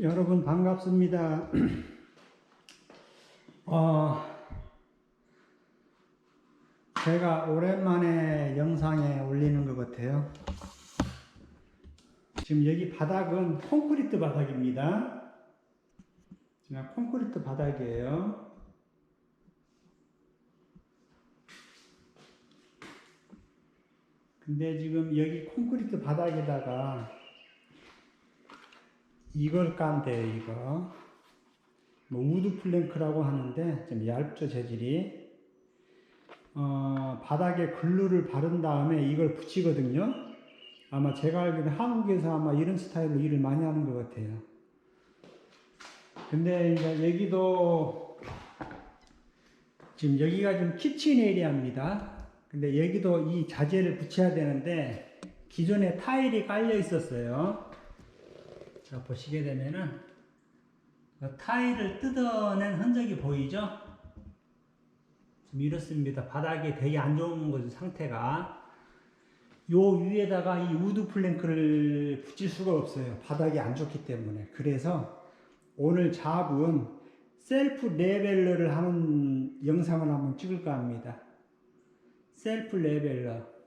여러분 반갑습니다. 어, 제가 오랜만에 영상에 올리는 것 같아요. 지금 여기 바닥은 콘크리트 바닥입니다. 그냥 콘크리트 바닥이에요. 근데 지금 여기 콘크리트 바닥에다가 이걸 깐대요, 이거. 뭐 우드 플랭크라고 하는데 좀 얇죠, 재질이. 어, 바닥에 글루를 바른 다음에 이걸 붙이거든요. 아마 제가 알기로는 한국에서 아마 이런 스타일로 일을 많이 하는 것 같아요. 근데 이제 여기도 지금 여기가 좀 키친 에리아입니다. 근데 여기도 이 자재를 붙여야 되는데 기존에 타일이 깔려 있었어요. 자 보시게 되면은 그 타일을 뜯어낸 흔적이 보이죠? 좀 이렇습니다. 바닥이 되게 안 좋은 거죠 상태가. 요 위에다가 이 우드 플랭크를 붙일 수가 없어요. 바닥이 안 좋기 때문에. 그래서 오늘 잡은 셀프 레벨러를 하는 영상을 한번 찍을까 합니다. 셀프 레벨러.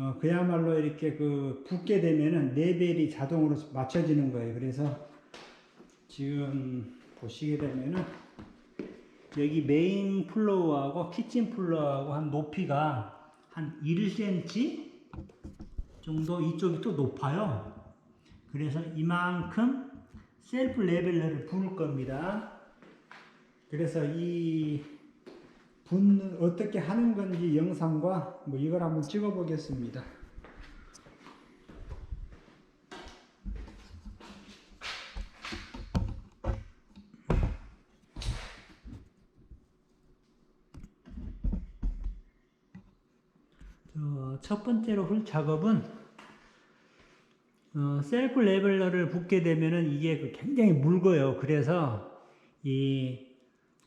어, 그야말로 이렇게 그 붙게 되면은 레벨이 자동으로 맞춰지는 거예요. 그래서 지금 보시게 되면은 여기 메인 플로어하고 키친 플로어하고 한 높이가 한 1cm 정도 이쪽이 또 높아요. 그래서 이만큼 셀프 레벨러를 부을 겁니다. 그래서 이 분는 어떻게 하는 건지 영상과 뭐 이걸 한번 찍어 보겠습니다. 어, 첫 번째로 할 작업은 어, 셀프 레벨러를 붓게 되면은 이게 그 굉장히 묽어요. 그래서 이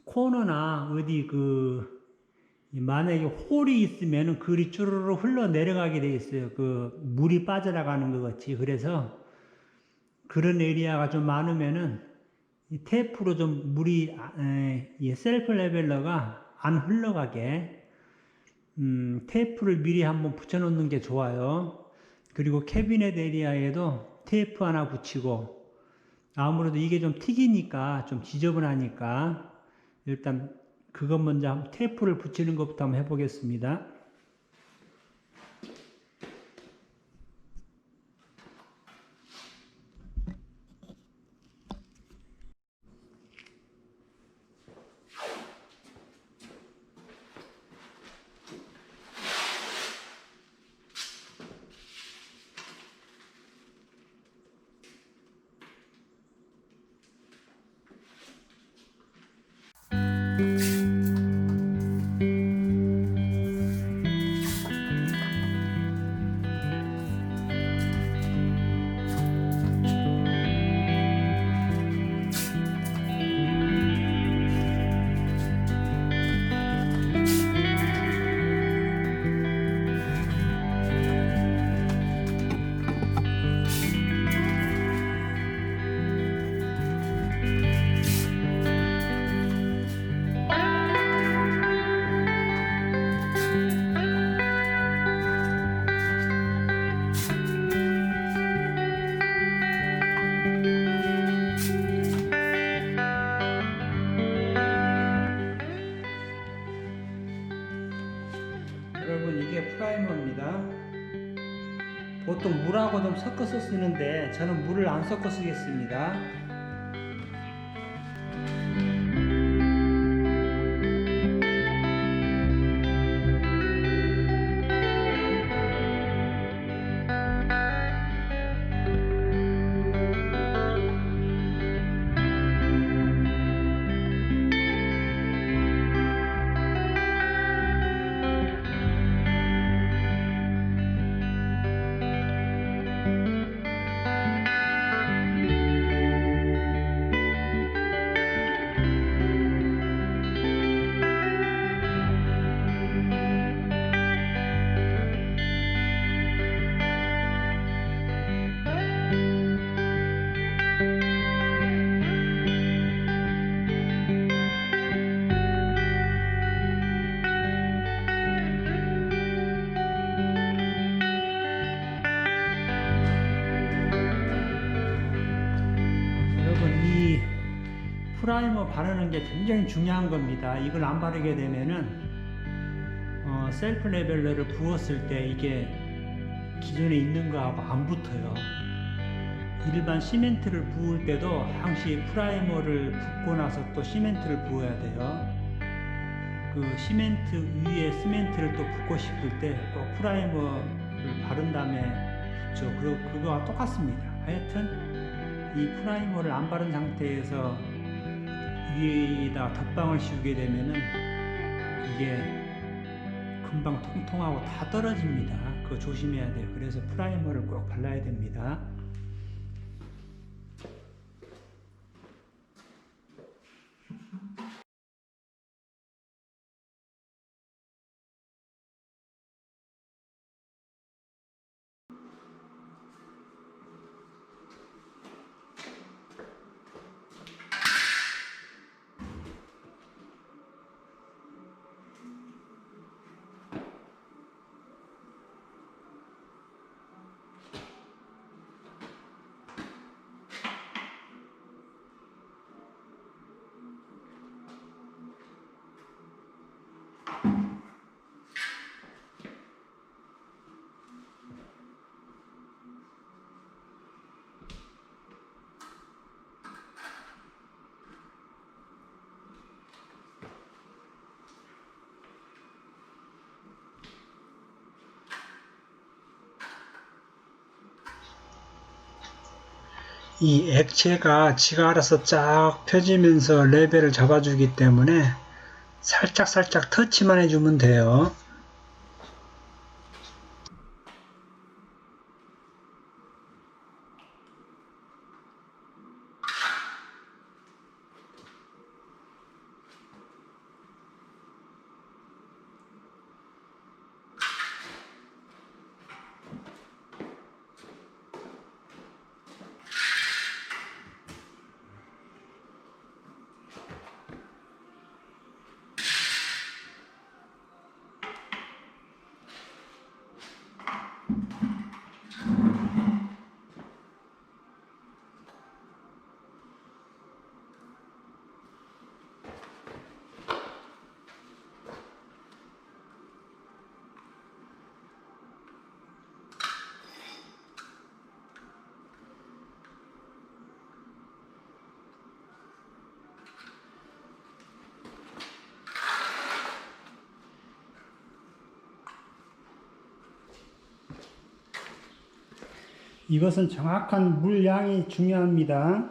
코너나 어디 그 만약에 홀이 있으면은 그리 쭈르르 흘러 내려가게 돼 있어요. 그 물이 빠져나가는 것 같이. 그래서 그런 에리아가 좀 많으면은 이 테이프로 좀 물이 아, 에, 이 셀프 레벨러가 안 흘러가게 음, 테이프를 미리 한번 붙여놓는 게 좋아요. 그리고 캐비넷 에리아에도 테이프 하나 붙이고 아무래도 이게 좀 튀기니까 좀 지저분하니까 일단 그것 먼저 테이프를 붙이는 것부터 한번 해보겠습니다. 여러 물하고 좀 섞어서 쓰는데 저는 물을 안 섞어 쓰겠습니다. 프라이머 바르는 게 굉장히 중요한 겁니다. 이걸 안 바르게 되면은 어, 셀프 레벨러를 부었을 때 이게 기존에 있는 거하고 안 붙어요. 일반 시멘트를 부을 때도 항시 프라이머를 붓고 나서 또 시멘트를 부어야 돼요. 그 시멘트 위에 시멘트를 또 붓고 싶을 때꼭 프라이머를 바른 다음에 붙죠. 그리고 그거와 똑같습니다. 하여튼 이 프라이머를 안 바른 상태에서 위에다 덧방을 씌우게 되면은 이게 금방 통통하고 다 떨어집니다. 그거 조심해야 돼요. 그래서 프라이머를 꼭 발라야 됩니다. 이 액체가 지가 알아서 쫙 펴지면서 레벨을 잡아주기 때문에 살짝 살짝 터치만 해주면 돼요. 이것은 정확한 물량이 중요합니다.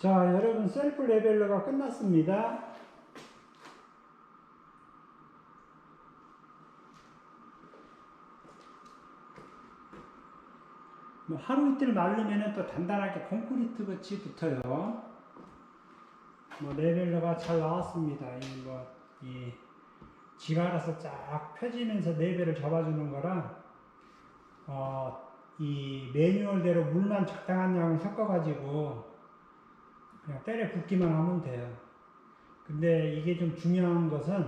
자, 여러분 셀프 레벨러가 끝났습니다. 뭐 하루 이틀 마르면 또 단단하게 콘크리트 같이 붙어요. 뭐 레벨러가 잘 나왔습니다. 이 뭐, 이 지가 알아서 쫙 펴지면서 레벨을 잡아주는 거라, 어, 이 매뉴얼대로 물만 적당한 양을 섞어가지고 그냥 때려 붓기만 하면 돼요. 근데 이게 좀 중요한 것은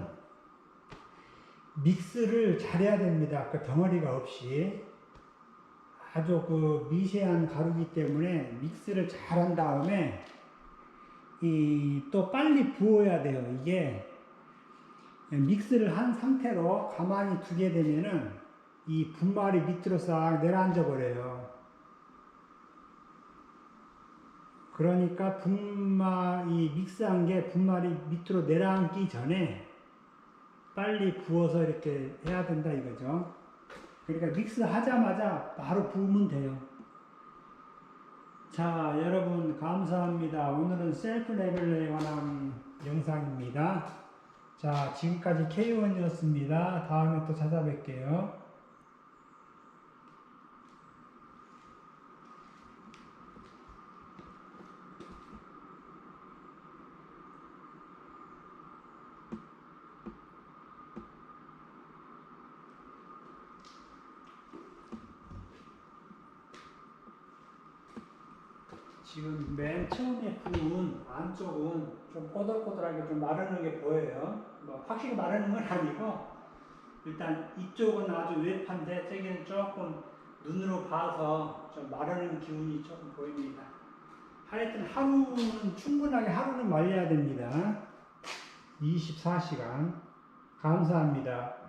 믹스를 잘해야 됩니다. 그 덩어리가 없이. 아주 그 미세한 가루기 때문에 믹스를 잘 한 다음에 이 또 빨리 부어야 돼요. 이게 믹스를 한 상태로 가만히 두게 되면은 이 분말이 밑으로 싹 내려앉아 버려요. 그러니까 분말 이 믹스한 게 분말이 밑으로 내려앉기 전에 빨리 부어서 이렇게 해야 된다 이거죠. 그러니까 믹스 하자마자 바로 부으면 돼요. 자, 여러분 감사합니다. 오늘은 셀프 레벨에 관한 영상입니다. 자, 지금까지 K1이었습니다. 다음에 또 찾아뵐게요. 지금 맨 처음에 부은 안쪽은 좀 꼬들꼬들하게 좀 마르는 게 보여요. 뭐 확실히 마르는 건 아니고 일단 이쪽은 아주 외판데 저기는 조금 눈으로 봐서 좀 마르는 기운이 조금 보입니다. 하여튼 하루는 충분하게 하루는 말려야 됩니다. 24시간. 감사합니다.